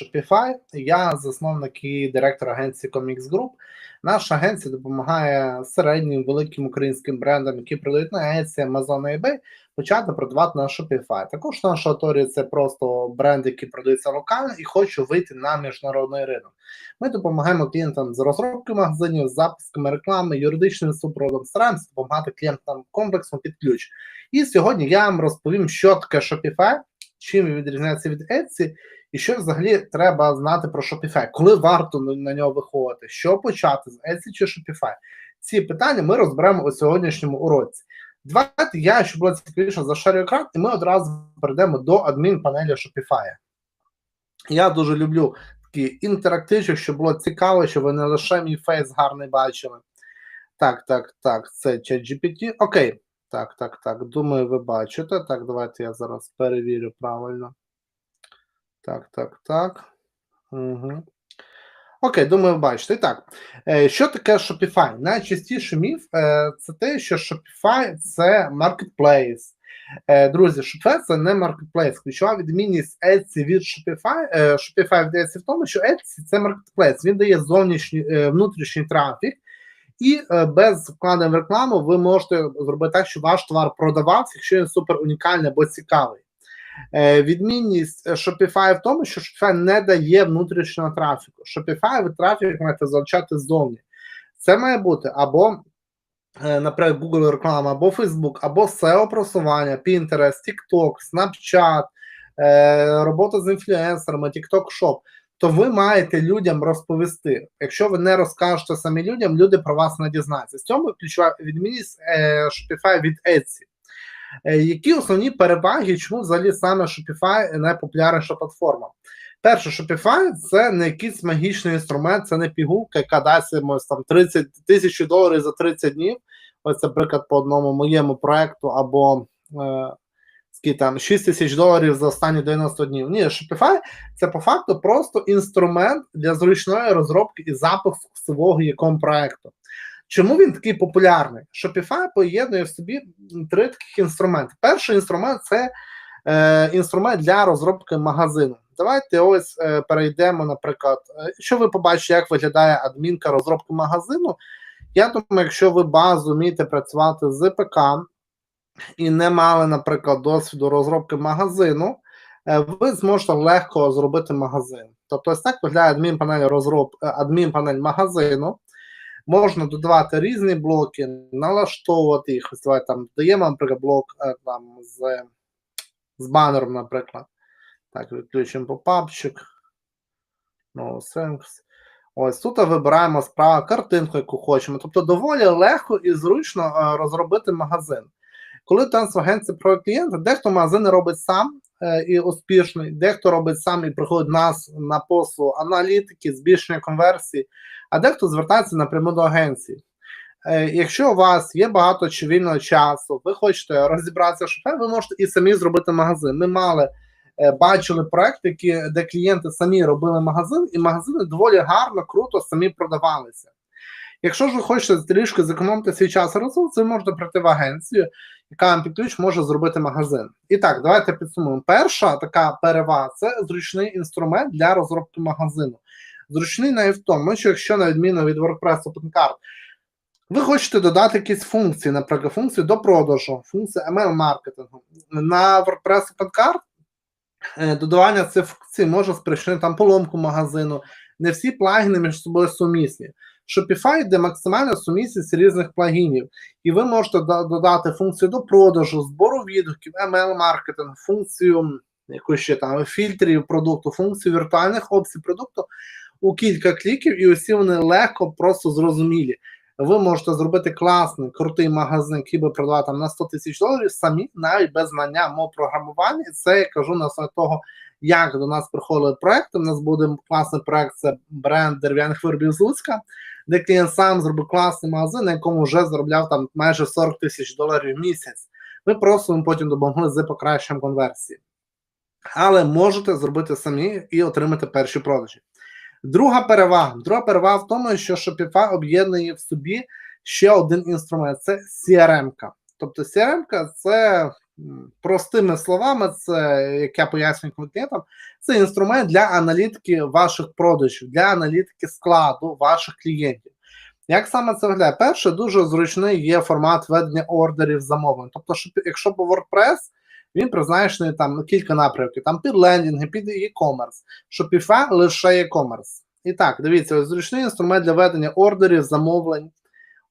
Shopify. Я засновник і директор агенції Comics Group. Наша агенція допомагає середнім великим українським брендам, які продають на Etsy, Amazon і eBay, почати продавати на Shopify. Також наша аудиторія – це просто бренди, які продаються локально і хочуть вийти на міжнародний ринок. Ми допомагаємо клієнтам з розробки магазинів, з запусками реклами, юридичним супроводом, стараємося допомагати клієнтам комплексно під ключ. І сьогодні я вам розповім, що таке Shopify, чим він відрізняється від Etsy, і що взагалі треба знати про Shopify, коли варто на нього виходити, що почати з Etsy чи Shopify. Ці питання ми розберемо у сьогоднішньому уроці. Давайте я, щоб було цікавіше, зашарю екран, і ми одразу перейдемо до адмінпанелі Shopify. Я дуже люблю такі інтерактивчик, щоб було цікаво, щоб ви не лише мій фейс гарний бачили. Так, так, так, це ChatGPT. Окей. Так, так, так. Думаю, ви бачите. Так, давайте я зараз перевірю правильно. Так, так, так. Угу. Окей, думаю, бачите. І так, е, що таке Shopify? Найчастіший міф е, це те, що Shopify це. Е, друзі, Shopify це не marketplace. Ключова відмінність Etsy від Shopify, Shopify від Etsy в тому, що Etsy це marketplace. Він дає зовнішній внутрішній трафік. І без вкладень в рекламу ви можете зробити так, що ваш товар продавався, якщо він супер унікальний або цікавий. Е, відмінність Shopify в тому, що Shopify не дає внутрішнього трафіку. Shopify ви трафік маєте залучати ззовні. Це має бути або, е, наприклад, Google реклама, або Facebook, або SEO просування, Pinterest, TikTok, Snapchat, е, робота з інфлюенсерами, TikTok Shop. То ви маєте людям розповісти. Якщо ви не розкажете самі людям, люди про вас не дізнаються. З цьому ключова відмінність Shopify від Etsy. Е, які основні переваги, чому взагалі саме Shopify найпопулярніша платформа? Перше, Shopify це не якийсь магічний інструмент, це не пігулка, яка дасть там 30 тисяч доларів за 30 днів. Ось це приклад по одному моєму проекту, або е, скільки там 6 тисяч доларів за останні 90 днів. Ні, Shopify це по факту просто інструмент для зручної розробки і запуску свого якому проекту. Чому він такий популярний? Shopify поєднує в собі три таких інструменти. Перший інструмент це е, інструмент для розробки магазину. Давайте ось е, перейдемо, наприклад, е, що ви побачите, як виглядає адмінка розробки магазину. Я думаю, якщо ви базу вмієте працювати з ПК і не мали, наприклад, досвіду розробки магазину, е, ви зможете легко зробити магазин. Тобто, ось так виглядає адмінпанель розроб, е, адмінпанель магазину. Можна додавати різні блоки, налаштовувати їх. Ось давайте там даємо, наприклад, блок е, там з з банером, наприклад. Так, відключимо попапчик. No thanks. Ось тут вибираємо справа картинку, яку хочемо. Тобто доволі легко і зручно розробити магазин. Коли трансагенція про клієнта, дехто магазини робить сам е, і успішний, дехто робить сам і приходить нас на послугу аналітики, збільшення конверсії а дехто звертається напряму до агенції. Е, якщо у вас є багато чи вільного часу, ви хочете розібратися, що ви можете і самі зробити магазин. Ми мали е, бачили проекти, які, де клієнти самі робили магазин, і магазини доволі гарно, круто самі продавалися. Якщо ж ви хочете трішки зекономити свій час і ресурс, ви можете прийти в агенцію, яка вам під ключ може зробити магазин. І так, давайте підсумуємо. Перша така перевага це зручний інструмент для розробки магазину. Зручний навіть в тому, що якщо, на відміну від WordPress OpenCard, ви хочете додати якісь функції, наприклад, функції до продажу, функції email-маркетингу. На WordPress OpenCard е, додавання цих функцій може спричинити там поломку магазину. Не всі плагіни між собою сумісні. Shopify йде максимальна сумісність різних плагінів, і ви можете додати функцію до продажу, збору відгуків, email-маркетинг, функцію якусь ще там фільтрів продукту, функцію віртуальних опцій продукту у кілька кліків, і усі вони легко, просто зрозумілі. Ви можете зробити класний, крутий магазин, який би продавати там на 100 тисяч доларів, самі навіть без знання мов програмування. Це я кажу на основі того, як до нас приходили проекти. У нас буде класний проект, це бренд дерев'яних виробів з Луцька, де клієнт сам зробив класний магазин, на якому вже заробляв там майже 40 тисяч доларів в місяць. Ми просто їм потім допомогли з покращенням конверсії. Але можете зробити самі і отримати перші продажі. Друга перевага. Друга перевага в тому, що Shopify об'єднує в собі ще один інструмент це CRM. -ка. Тобто CRM це простими словами, це як я пояснюю клієнтам, це інструмент для аналітики ваших продажів, для аналітики складу ваших клієнтів. Як саме це виглядає? Перше, дуже зручний є формат ведення ордерів замовлень. Тобто, що, якщо по WordPress, він призначений там кілька напрямків, там під лендінги, під e-commerce, Shopify лише e-commerce. І так, дивіться, зручний інструмент для ведення ордерів, замовлень.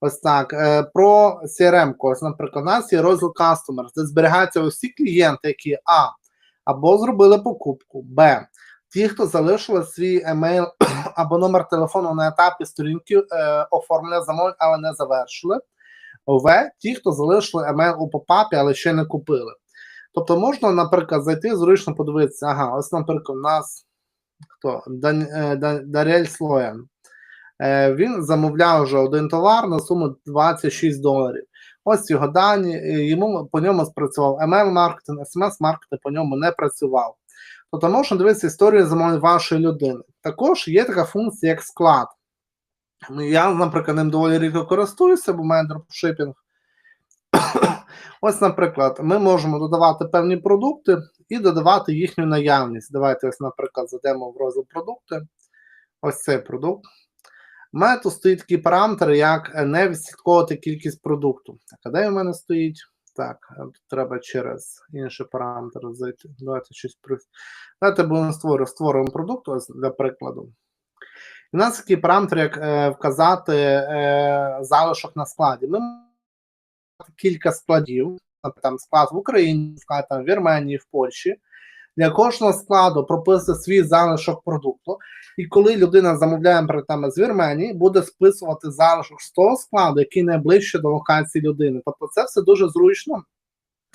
Ось так. Е, про CRM, ось, наприклад, у нас є розділ Customers, де зберігаються усі клієнти, які А. Або зробили покупку, Б. Ті, хто залишили свій емейл або номер телефону на етапі сторінки е, оформлення замовлень, але не завершили. В. Ті, хто залишили емейл у попапі, але ще не купили. Тобто можна, наприклад, зайти зручно подивитися. Ага, ось, наприклад, у нас хто? Дан, е, Дарель Слоян. Е, він замовляв вже один товар на суму 26 доларів. Ось його дані, йому по ньому спрацював email-маркетинг, смс-маркетинг по ньому не працював. Тобто можна дивитися історію замовлень вашої людини. Також є така функція, як склад. Я, наприклад, ним доволі рідко користуюся, бо в мене дропшипінг. Ось, наприклад, ми можемо додавати певні продукти і додавати їхню наявність. Давайте, ось, наприклад, зайдемо в розділ продукти. Ось цей продукт. Мене стоїть такий параметр, як не відслідковувати кількість продукту. Так, а де в мене стоїть? Так, тут треба через інший параметр зайти. Давайте щось про. Давайте будемо створювати створюємо продукт ось для прикладу. У нас такий параметр, як е, вказати е, залишок на складі. Ми маємо кілька складів, там склад в Україні, склад там в Вірменії, в Польщі. Для кожного складу прописує свій залишок продукту. І коли людина замовляє наприклад, з Вірменії, буде списувати залишок з того складу, який найближче до локації людини. Тобто це все дуже зручно.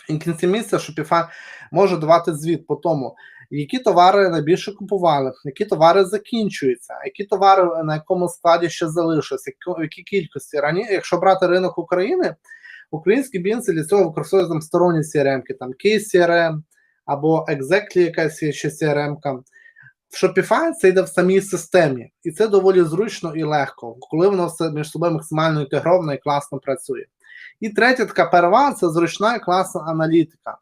І в кінці місяця Shopify може давати звіт по тому, які товари найбільше купували, які товари закінчуються, які товари на якому складі ще залишилися, в якій кількості. Рані, якщо брати ринок України, українські бізнеси для цього використовують там сторонні CRM, там KCRM або Exactly якась ще CRM. В Shopify це йде в самій системі, і це доволі зручно і легко, коли воно все між собою максимально інтегровано і класно працює. І третя така перевага це зручна і класна аналітика.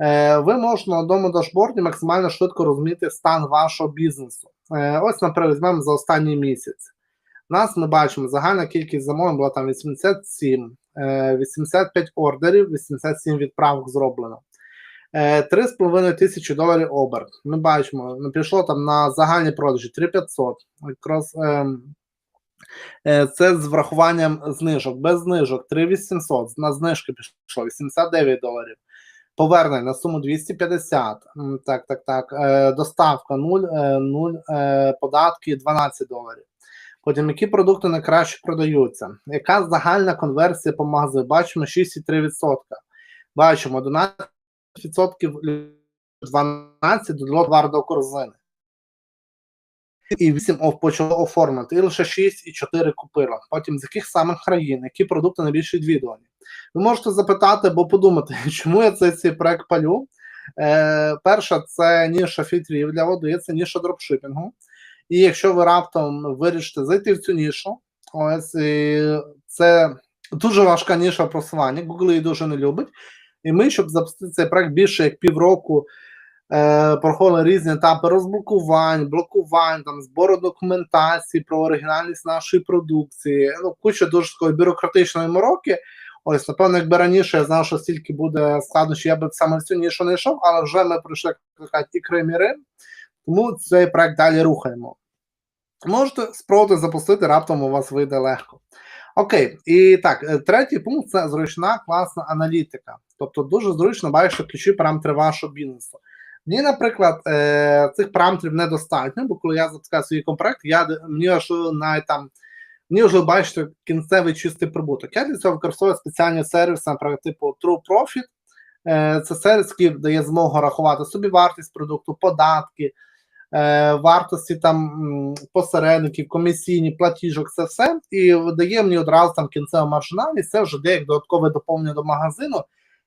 Е, Ви можете на одному дашборді максимально швидко розуміти стан вашого бізнесу. Е, Ось, наприклад, візьмемо за останній місяць. Нас ми бачимо, загальна кількість замовлень була там 87, е, 85 ордерів, 87 відправок зроблено. 3,5 тисячі доларів оберт. Ми бачимо, пішло там на загальні продажі 3500. Якраз е, е, це з врахуванням знижок. Без знижок 3800. На знижки пішло 89 доларів. Повернення на суму 250. Так, так, так. Е, доставка 0, 0 е, податки 12 доларів. Потім, які продукти найкраще продаються? Яка загальна конверсія по магазину? Бачимо 6,3%. Бачимо 11 відсотків 12 додало товар до корзини. І 8 почало оформити, і лише 6 і 4 купила. Потім з яких самих країн, які продукти найбільш відвідувані. Ви можете запитати або подумати, чому я цей, цей проект палю. Е, Перша, це ніша фільтрів для води, це ніша дропшипінгу. І якщо ви раптом вирішите зайти в цю нішу, ось і це дуже важка ніша просування, Google її дуже не любить. І ми, щоб запустити цей проект більше як півроку, е, проходили різні етапи розблокувань, блокувань, там збору документації про оригінальність нашої продукції. Ну, куча дуже такої бюрократичної мороки. Ось, напевно, якби раніше я знав, що стільки буде складнощів, я б саме нішу не йшов, але вже ми пройшли і Крим і Рим, тому цей проект далі рухаємо. Можете спробувати запустити, раптом у вас вийде легко. Окей, і так, третій пункт це зручна класна аналітика. Тобто дуже зручно бачити ключові параметри вашого бізнесу. Мені, наприклад, е, цих параметрів недостатньо, бо коли я запускаю свій компроект, я мені важливо навіть там мені вже бачити кінцевий чистий прибуток. Я для цього використовую спеціальні сервіси, наприклад, типу True Profit. Е, Це сервіс, який дає змогу рахувати собі вартість продукту, податки, е, вартості там посередників, комісійні, платіжок, це все. І дає мені одразу там кінцеву маржинальність, це вже деяк додаткове доповнення до магазину.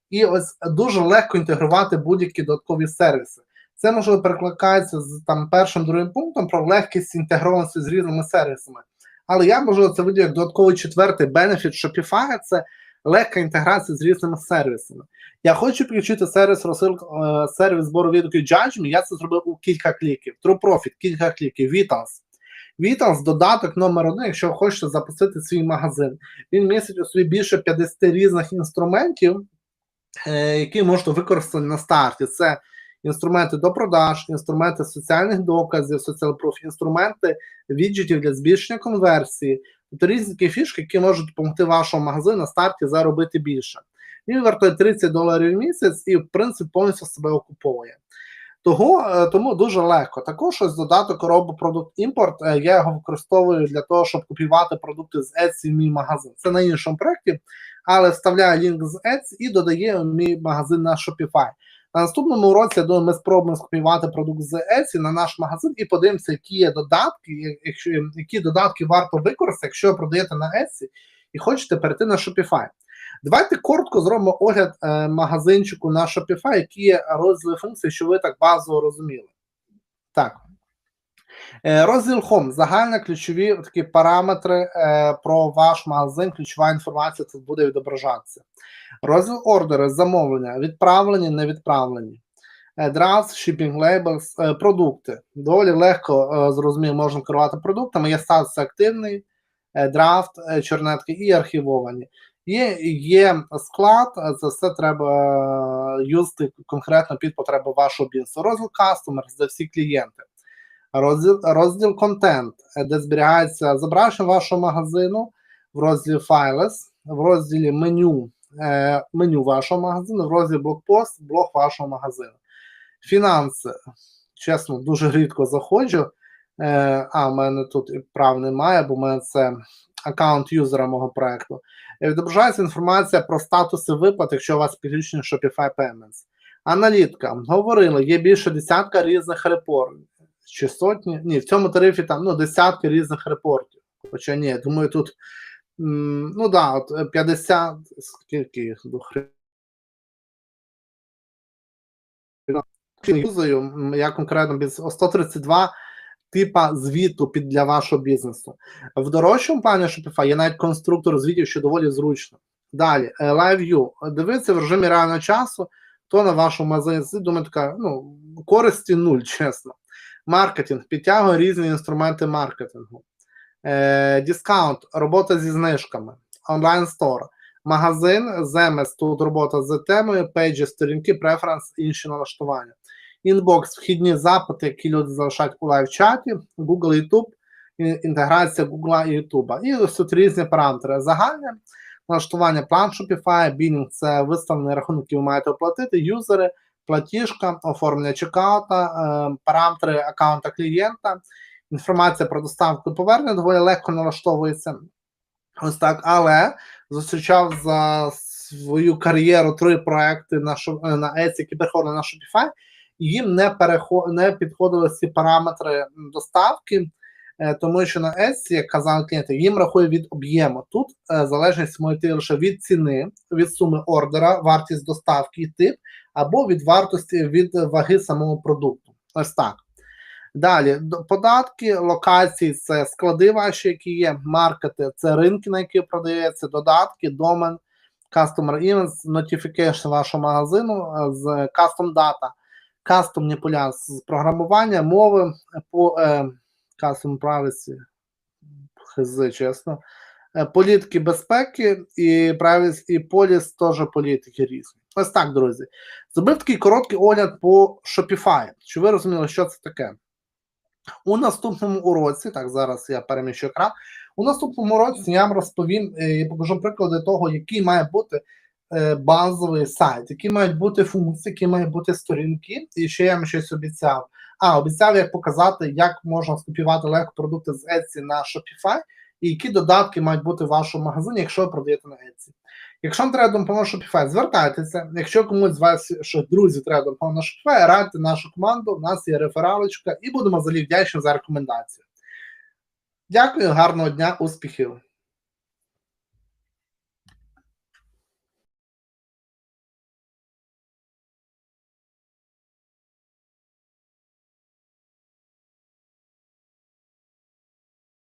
І ось дуже легко інтегрувати будь-які додаткові сервіси. Це можливо перекликається з там першим другим пунктом про легкість інтегрованості з різними сервісами. Але я можу це виділити як додатковий четвертий бенефіт Shopify – це легка інтеграція з різними сервісами. Я хочу підключити сервіс розсилки, е, сервіс збору відгуків Judge Я це зробив у кілька кліків. True Profit, кілька кліків. Vitals. Vitals додаток номер один, якщо хочете запустити свій магазин. Він містить у собі більше 50 різних інструментів, е, які можна використати на старті. Це інструменти до продаж, інструменти соціальних доказів, соціал-проф, інструменти віджитів для збільшення конверсії, тобто різні такі фішки, які можуть допомогти вашому магазину на старті заробити більше. Він вартує 30 доларів в місяць і, в принципі, повністю себе окуповує. Того, е, тому дуже легко. Також ось додаток робопродукт імпорт. е, Я його використовую для того, щоб купувати продукти з Etsy в мій магазин. Це на іншому проєкті, але вставляю лінк з Etsy і додає в мій магазин на Shopify. На наступному уроці, я думаю, ми спробуємо скопіювати продукт з Etsy на наш магазин і подивимося, які є додатки, якщо які додатки варто використати, якщо ви продаєте на Etsy і хочете перейти на Shopify. Давайте коротко зробимо огляд е, магазинчику на Shopify, які є розділи функцій, що ви так базово розуміли. Так. Е, Розділ Home. Загальні ключові такі параметри е, про ваш магазин, ключова інформація тут буде відображатися. Розділ ордери, замовлення, відправлені, не відправлені. Е, Drafts, shipping labels, е, продукти. Доволі легко е, зрозуміло, можна керувати продуктами. Є статус активний, е, драфт, е, чорнетки і архівовані. Є, є склад, е, це все треба е, юзати конкретно під потреби вашого бізнесу. Розділ Customers, де всі клієнти. Розділ, розділ контент, е, де зберігається зображення вашого магазину, в розділі Files, в розділі меню, е, меню вашого магазину, в розділі блокпост, блог вашого магазину. Фінанси. Чесно, дуже рідко заходжу. Е, а, в мене тут і прав немає, бо в мене це аккаунт юзера мого проекту. Відображається інформація про статуси виплат, якщо у вас підключені Shopify Payments. Аналітика. Говорили, є більше десятка різних репортів. Чи сотні? Ні, в цьому тарифі там ну, десятки різних репортів. Хоча ні, думаю, тут ну да, от е, 50, скільки їх до хрена. Я конкретно без 132 типа звіту під для вашого бізнесу. В дорожчому плані Shopify є навіть конструктор звітів, що доволі зручно. Далі, е, Live View. Дивитися в режимі реального часу, то на вашому магазині думаю, така, ну, користі нуль, чесно. Маркетинг, підтягує різні інструменти маркетингу. Е, Дискаунт, робота зі знижками, онлайн стор, магазин, ZMS, тут робота з темою, пейджі, сторінки, преференс, інші налаштування. Інбокс, вхідні запити, які люди залишають у лайв-чаті, Google, YouTube, інтеграція Google і YouTube. І ось тут різні параметри. Загальне налаштування план Shopify, білінг це виставлений рахунок, який ви маєте оплатити, юзери, платіжка, оформлення чекаута, е, параметри аккаунта клієнта, інформація про доставку і повернення доволі легко налаштовується. Ось так, але зустрічав за свою кар'єру три проекти на, е, на Etsy, які переходили на Shopify, і їм не, переход, не підходили ці параметри доставки, тому що на Etsy, як казали клієнти, їм рахує від об'єму. Тут е, залежність може лише від ціни, від суми ордера, вартість доставки і тип, або від вартості від ваги самого продукту. Ось так. Далі податки, локації це склади ваші, які є, маркети, це ринки, на які продається, додатки, домен, customer events, notification вашого магазину е, з custom data, custom manipulation з програмування, мови по е, custom privacy, хз, чесно. Е, Політики безпеки і privacy, і поліс теж політики різні. Ось так, друзі. Зробив такий короткий огляд по Shopify, щоб ви розуміли, що це таке. У наступному уроці, так зараз я переміщу екран. У наступному уроці я вам розповім е, і покажу приклади того, який має бути е, базовий сайт, які мають бути функції, які мають бути сторінки, і ще я вам щось обіцяв. А, обіцяв як показати, як можна скопіювати легко продукти з Etsy на Shopify, і які додатки мають бути в вашому магазині, якщо ви продаєте на Etsy. Якщо вам треба допомога Shopify, звертайтеся. Якщо комусь з вас, що друзі, треба допомога на Shopify, радьте нашу команду, у нас є рефералочка, і будемо взагалі вдячні за рекомендацію. Дякую, гарного дня, успіхів!